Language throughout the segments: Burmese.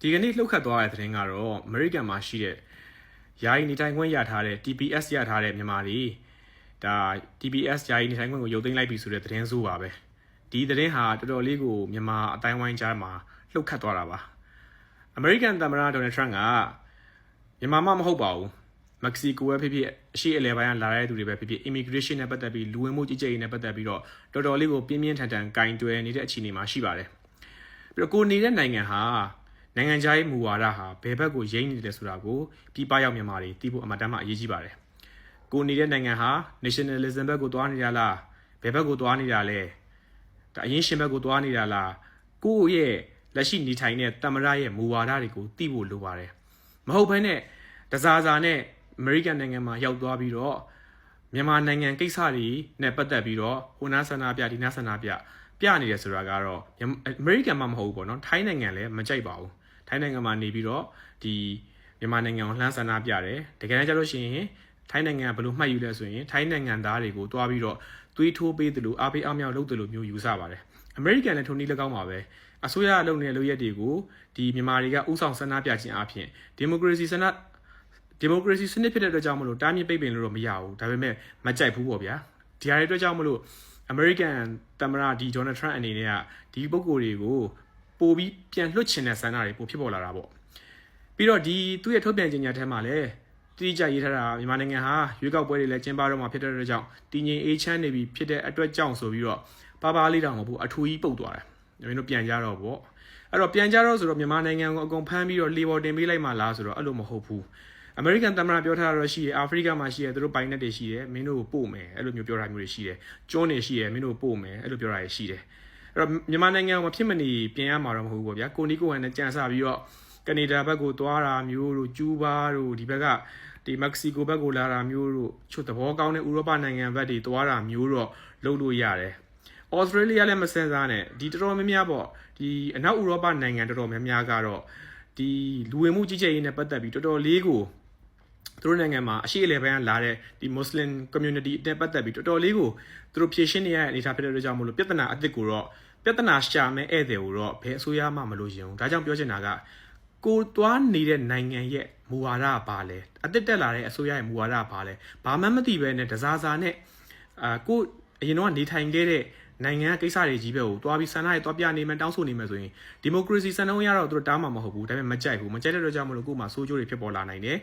ဒီကနေ့လှုပ်ခတ်သွားတဲ့သတင်းကတော့အမေရိကန်မှာရှိတဲ့ယာယီနေထိုင်ခွင့်ရထားတဲ့ TPS ရထားတဲ့မြန်မာတွေဒါ TPS ယာယီနေထိုင်ခွင့်ကိုရုပ်သိမ်းလိုက်ပြီဆိုတဲ့သတင်းဆိုးပါပဲဒီသတင်းဟာတော်တော်လေးကိုမြန်မာအတိုင်းဝိုင်းကြားမှာလှုပ်ခတ်သွားတာပါအမေရိကန်သမ္မတဒေါ်နယ်ထရန့်ကမြန်မာမှမဟုတ်ပါဘူးမက္ကဆီကိုပဲဖြစ်ဖြစ်အရှိအလဲပိုင်းကလာတဲ့သူတွေပဲဖြစ်ဖြစ် immigration နဲ့ပတ်သက်ပြီးလူဝင်မှုကြီးကြပ်ရေးနဲ့ပတ်သက်ပြီးတော့တော်တော်လေးကိုပြင်းပြင်းထန်ထန်ကင်တွယ်နေတဲ့အခြေအနေမှာရှိပါတယ်ပြီးတော့ကိုနေတဲ့နိုင်ငံဟာ နိုင်ငံခြားရေးမူဝါဒဟာဘယ်ဘက်ကိုယိမ်းနေတယ်ဆိုတာကိုပြည်ပရောက်မြန်မာတွေသိဖို့အမှန်တမ်းမှအရေးကြီးပါတယ်။ကိုနေတဲ့နိုင်ငံဟာ nationalism ဘက်ကိုသွားနေတာလားဘယ်ဘက်ကိုသွားနေတာလဲဒါအရင်ရှင်ဘက်ကိုသွားနေတာလားကိုယ့်ရဲ့လက်ရှိနေထိုင်တဲ့တမရရဲ့မူဝါဒတွေကိုသိဖို့လိုပါတယ်။မဟုတ်ဘဲနဲ့တစားစားနဲ့အမေရိကန်နိုင်ငံမှာရောက်သွားပြီးတော့မြန်မာနိုင်ငံကိစ္စတွေနဲ့ပတ်သက်ပြီးတော့ဟိုနာဆန္ဒပြဒီနာဆန္ဒပြပြနေတယ်ဆိုတာကတော့အမေရိကန်မှမဟုတ်ဘူးပေါ့နော်ထိုင်းနိုင်ငံလည်းမကြိုက်ပါဘူး ထိုင်းနိုင်ငံမှာနေပြီးတော့ဒီမြန်မာနိုင်ငံကိုလှမ်းဆန္ဒပြတယ်တကယ်တမ်းကျလို့ရှိရင်ထိုင်းနိုင်ငံကဘယ်လိုမှတ်ယူလဲဆိုရင်ထိုင်းနိုင်ငံသားတွေကိုတွားပြီးတော့သွေးထိုးပေးတယ်လို့အားပေးအားမြောက်လုပ်တယ်လို့မျိုးယူဆပါတယ်အမေရိကန်လည်းထုံနည်း၎င်းပါပဲအစိုးရအလုပ်နေတဲ့လုပ်ရက်တွေကိုဒီမြန်မာတွေကဥဆောင်ဆန္ဒပြခြင်းအပြင်ဒီမိုကရေစီဆန္ဒဒီမိုကရေစီစနစ်ဖြစ်တဲ့အတွက်ကြောင့်မလို့တားမြစ်ပိတ်ပင်လို့တော့မရဘူးဒါပေမဲ့မကြိုက်ဘူးပေါ့ဗျာဒီဟာတွေအတွက်ကြောင့်မလို့အမေရိကန်သမ္မတဒီဒေါ်နယ်ထရန့်အနေနဲ့ကဒီပုံကိုယ်တွေကို ပို့ပြီးပြန်လွှတ်ချင်တဲ့ဆန္ဒတွေပိုဖြစ်ပေါ်လာတာပေါ့ပြီးတော့ဒီသူ့ရဲ့ထုတ်ပြန်ကြေညာထဲမှာလည်းတိကျရေးထားတာမြန်မာနိုင်ငံဟာရွေးကောက်ပွဲတွေလည်းကျင်းပတော့မှာဖြစ်တဲ့အတွက်ကြောင့်တည်ငြိမ်အေးချမ်းနေပြီဖြစ်တဲ့အတွက်ကြောင့်ဆိုပြီးတော့ပါပါလေးတောင်မဟုတ်ဘူးအထူကြီးပုတ်သွားတယ်မင်းတို့ပြန်ကြတော့ပေါ့အဲ့တော့ပြန်ကြတော့ဆိုတော့မြန်မာနိုင်ငံကိုအကုန်ဖမ်းပြီးတော့လေဘော်တင်ပေးလိုက်မှလားဆိုတော့အဲ့လိုမဟုတ်ဘူးအမေရိကန်သမ္မတပြောထားတော့ရှိရအာဖရိကမှာရှိရသူတို့ပိုင်နက်တွေရှိတယ်မင်းတို့ကိုပို့မယ်အဲ့လိုမျိုးပြောတာမျိုးတွေရှိတယ်ကျွန်းတွေရှိရမင်းတို့ပို့မယ်အဲ့လိုပြောတာတွေရှိတယ်အဲ့ တော့မြန်မာနိုင်ငံမှာဖြစ်မနေပြင်ရမှာတော့မဟုတ်ဘူးပေါ့ဗျာကိုနီကိုဟန်နဲ့ကြံစပြီးတော့ကနေဒါဘက်ကိုသွားတာမျိုးတို့ကျူးဘားတို့ဒီဘက်ကဒီမက္ကဆီကိုဘက်ကိုလာတာမျိုးတို့ချွတ်သဘောကောင်းတဲ့ဥရောပနိုင်ငံဘက်တွေသွားတာမျိုးတော့လုပ်လို့ရတယ်။ဩစတြေးလျလည်းမစင်စားနဲ့ဒီတော်တော်များများပေါ့ဒီအနောက်ဥရောပနိုင်ငံတော်တော်များများကတော့ဒီလူဝင်မှုကြီးကြပ်ရေးနဲ့ပတ်သက်ပြီးတော်တော်လေးကို သူတို့နိုင်ငံမှာအရှိအလဲပိုင်းကလာတဲ့ဒီ Muslim community နဲ့ပတ်သက်ပြီးတော်တော်လေးကိုသူတို့ဖြည့်ရှင်းနေရတဲ့အနေအထားဖြစ်တဲ့အတွက်ကြောင့်မလို့ပြဿနာအစ်စ်ကိုတော့ပြဿနာရှာမဲ့ဧည့်သည်ကိုတော့ဘယ်အစိုးရမှမလို့ရင်ဘူးဒါကြောင့်ပြောချင်တာကကိုသွားနေတဲ့နိုင်ငံရဲ့မူဝါဒကဘာလဲအစ်စ်တက်လာတဲ့အစိုးရရဲ့မူဝါဒကဘာလဲဘာမှမသိပဲနဲ့တစားစားနဲ့အာကိုအရင်တော့နေထိုင်ခဲ့တဲ့ နိုင်ငံကိစ္စတွေကြီးပဲကိုတွားပြီးဆန္ဒတွေတွားပြနေမယ်တောင်းဆိုနေမယ်ဆိုရင်ဒီမိုကရေစီစံနှုန်းရတော့သူတို့တားမှာမဟုတ်ဘူးဒါပေမဲ့မကြိုက်ဘူးမကြိုက်တဲ့အတွက်ကြောင့်မလို့ကို့မှာစိုးကျိုးတွေဖြစ်ပေါ်လာနိုင်တယ်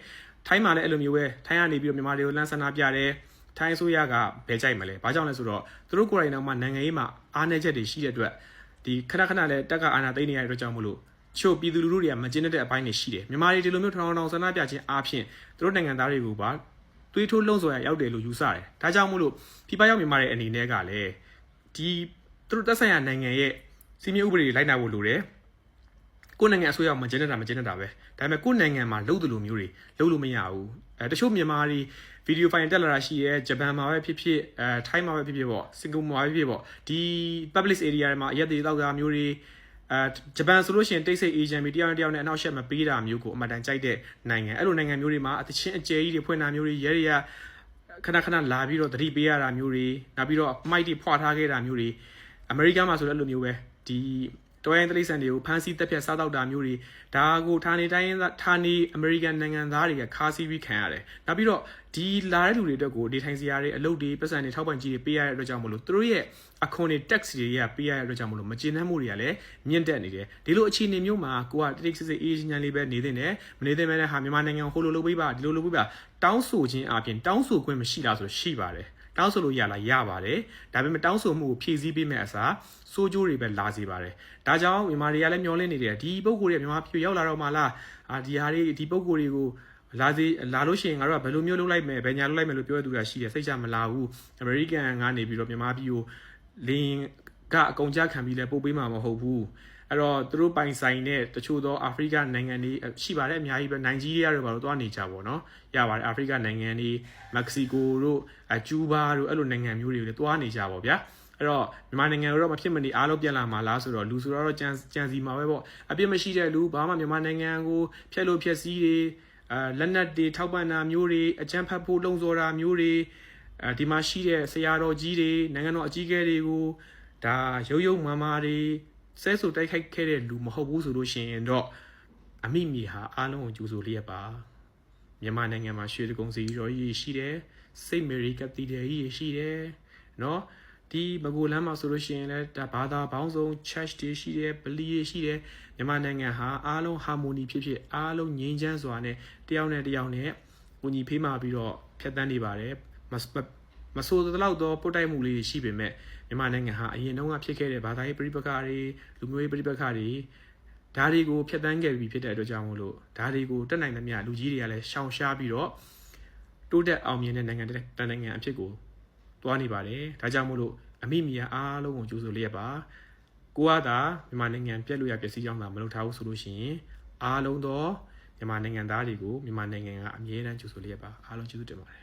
ထိုင်းမှာလည်းအဲ့လိုမျိုးပဲထိုင်းကနေပြီးတော့မြန်မာတွေကိုလမ်းဆန္ဒပြတယ်ထိုင်းအစိုးရကဘယ်ကြိုက်မလဲဘာကြောင့်လဲဆိုတော့သူတို့ကိုယ်တိုင်တော့မှနိုင်ငံရေးမှာအားနည်းချက်တွေရှိတဲ့အတွက်ဒီခဏခဏလည်းတက်ကအာဏာသိမ်းနေရတဲ့အတွက်ကြောင့်မလို့ချို့ပြည်သူလူထုတွေကမကျင်းတဲ့အပိုင်းတွေရှိတယ်မြန်မာတွေဒီလိုမျိုးထောင်ထောင်ဆန္ဒပြခြင်းအားဖြင့်သူတို့နိုင်ငံသားတွေကိုပါသွေးထိုးလှုံ့ဆော်ရရောက်တယ်လို့ယူဆတယ်ဒါကြောင့်မို့လို့ပြပရောက်မြန်မာတွေအနေနဲ့ကလည်း ဒီသူတို့တက်ဆိုင်ရာနိုင်ငံရဲ့စီမင်းဥပဒေတွေလိုက်နာဖို့လိုတယ်ကိုယ်နိုင်ငံအစိုးရမကျင်းနေတာမကျင်းနေတာပဲဒါပေမဲ့ကိုယ်နိုင်ငံမှာလုပ်တယ်လို့မျိုးတွေလုပ်လို့မရဘူးအဲတချို့မြန်မာတွေဗီဒီယိုဖိုင်တက်လာတာရှိရဲဂျပန်မှာပဲဖြစ်ဖြစ်အဲထိုင်းမှာပဲဖြစ်ဖြစ်ပေါ့စင်ကာပူမှာပဲဖြစ်ဖြစ်ပေါ့ဒီ public area တွေမှာအရက်တွေတောက်တာမျိုးတွေအဲဂျပန်ဆိုလို့ရှိရင်တိတ်ဆိတ် agent တွေတယောက်နဲ့တယောက်နဲ့အနောက်ရှက်မပေးတာမျိုးကိုအမှန်တန်ကြိုက်တဲ့နိုင်ငံအဲ့လိုနိုင်ငံမျိုးတွေမှာအချင်းအကျယ်ကြီးတွေဖွင့်တာမျိုးတွေရဲတွေက ခဏခဏလာပြီးတော့တတိပေးရတာမျိုးတွေနောက်ပြီးတော့မိုက်တွေဖွာထားခဲ့တာမျိုးတွေအမေရိကန်မှာဆိုလည်းအဲ့လိုမျိုးပဲဒီ တော်ရင်တလိษံတွေကိုဖမ်းဆီးတက်ဖြတ်စားတော့တာမျိုးတွေဒါကိုဌာနေတိုင်းဌာနေအမေရိကန်နိုင်ငံသားတွေကခါးစီးပြီးခံရတယ်။နောက်ပြီးတော့ဒီလာတဲ့လူတွေအတွက်ကိုဒီထိုင်စီယာတွေအလုပ်တွေပတ်စံတွေထောက်ပံ့ကြီးတွေပေးရတဲ့အတွက်ကြောင့်မလို့သူတို့ရဲ့အခွန်တွေ tax တွေကပေးရတဲ့အတွက်ကြောင့်မလို့မကျေနပ်မှုတွေကလည်းမြင့်တက်နေတယ်။ဒီလိုအခြေအနေမျိုးမှာကိုကတိတ်စစ်စစ်အေးချမ်းလေးပဲနေသင့်တယ်။မနေသင့်မဲနဲ့ဟာမြန်မာနိုင်ငံဟိုလိုလုပ်ပေးပါဒီလိုလုပ်ပေးပါတောင်းဆိုခြင်းအပြင်တောင်းဆိုခွင့်မရှိလားဆိုရှိပါတယ်။ တောင်းဆိုလို့ရလားရပါတယ်ဒါပေမဲ့တောင်းဆိုမှုကိုဖြည့်ဆည်းပေးမဲ့အစားစိုးကျိုးတွေပဲလာစေပါတယ်ဒါကြောင့်မြန်မာတွေကလည်းမျောလင့်နေတယ်ဒီပုံကိုယ်တွေမြန်မာပြည်ရောက်လာတော့မှလားအာဒီဟာတွေဒီပုံကိုယ်တွေကိုလာစီလာလို့ရှိရင်ငါတို့ကဘယ်လိုမျိုးလုပ်လိုက်မယ်ဘယ်ညာလုပ်လိုက်မယ်လို့ပြောရသူတာရှိတယ်စိတ်ချမလာဘူးအမေရိကန်ကနေပြီးတော့မြန်မာပြည်ကိုလင်းကအကုန်ကြခံပြီးလဲပို့ပေးမှာမဟုတ်ဘူး အဲ့တော့သူတို့ပိုင်ဆိုင်တဲ့တချို့သောအာဖရိကနိုင်ငံတွေရှိပါတယ်အများကြီးပဲနိုင်ဂျီးရီးယားတို့ဘာလို့သွားနေကြပေါ့နော်ရပါတယ်အာဖရိကနိုင်ငံတွေမက္ကဆီကိုတို့ကျူးဘာတို့အဲ့လိုနိုင်ငံမျိုးတွေလည်းသွားနေကြပါဗျာအဲ့တော့မြန်မာနိုင်ငံတော့မဖြစ်မနေအားလုံးပြန်လာမှာလားဆိုတော့လူဆိုတော့ကြံကြံစီမှာပဲပေါ့အပြစ်မရှိတဲ့လူဘာမှမြန်မာနိုင်ငံကိုဖျက်လို့ဖျက်ဆီးတွေအဲလက်နက်တွေထောက်ပံ့တာမျိုးတွေအကြမ်းဖက်ဖို့လုံဆော်တာမျိုးတွေအဲဒီမှာရှိတဲ့ဆရာတော်ကြီးတွေနိုင်ငံတော်အကြီးအကဲတွေကိုဒါရုပ်ရုပ်မာမာတွေ ဆဲဆူတိုက်ခိုက်ခဲ့တဲ့လူမဟုတ်ဘူးဆိုလို့ရှိရင်တော့အမိမြေဟာအားလုံးကိုကြိုဆိုလျက်ပါမြန်မာနိုင်ငံမှာရွှေတကုံစီရောကြီးရှိတယ်စိတ်မေရီကက်သီဒယ်ကြီးရှိတယ်နော်ဒီမကူလမ်းမှာဆိုလို့ရှိရင်လည်းဒါဘာသာပေါင်းစုံ church တွေရှိတယ်ဗလီတွေရှိတယ်မြန်မာနိုင်ငံဟာအားလုံး harmony ဖြစ်ဖြစ်အားလုံးငြိမ်းချမ်းစွာနဲ့တယောက်နဲ့တယောက်နဲ့ကိုညီဖေးမာပြီးတော့ဖြတ်တန်းနေပါတယ်မစ မဆိုးသလောက်တော့ပုတ်တိုက်မှုလေးတွေရှိပေမဲ့မြန်မာနိုင်ငံဟာအရင်တုန်းကဖြစ်ခဲ့တဲ့ဘာသာရေးပြိပခါတွေလူမျိုးရေးပြိပခါတွေဓာတ်တွေကိုဖျက်တမ်းခဲ့ပြီးဖြစ်တဲ့အတွက်ကြောင့်မို့လို့ဓာတ်တွေကိုတက်နိုင်သမျှလူကြီးတွေကလည်းရှောင်ရှားပြီးတော့တိုးတက်အောင်မြင်တဲ့နိုင်ငံတစ်နိုင်ငံအဖြစ်ကိုတွားနေပါတယ်ဒါကြောင့်မို့လို့အမိမီယာအားလုံးကိုကြိုးဆိုလျက်ပါကိုကသာမြန်မာနိုင်ငံပြက်လို့ရပျက်စီးကြောင်းသာမလုပ်ထားဘူးဆိုလို့ရှိရင်အားလုံးသောမြန်မာနိုင်ငံသားတွေကိုမြန်မာနိုင်ငံကအမြဲတမ်းကြိုးဆိုလျက်ပါအားလုံးကျေးဇူးတင်ပါတယ်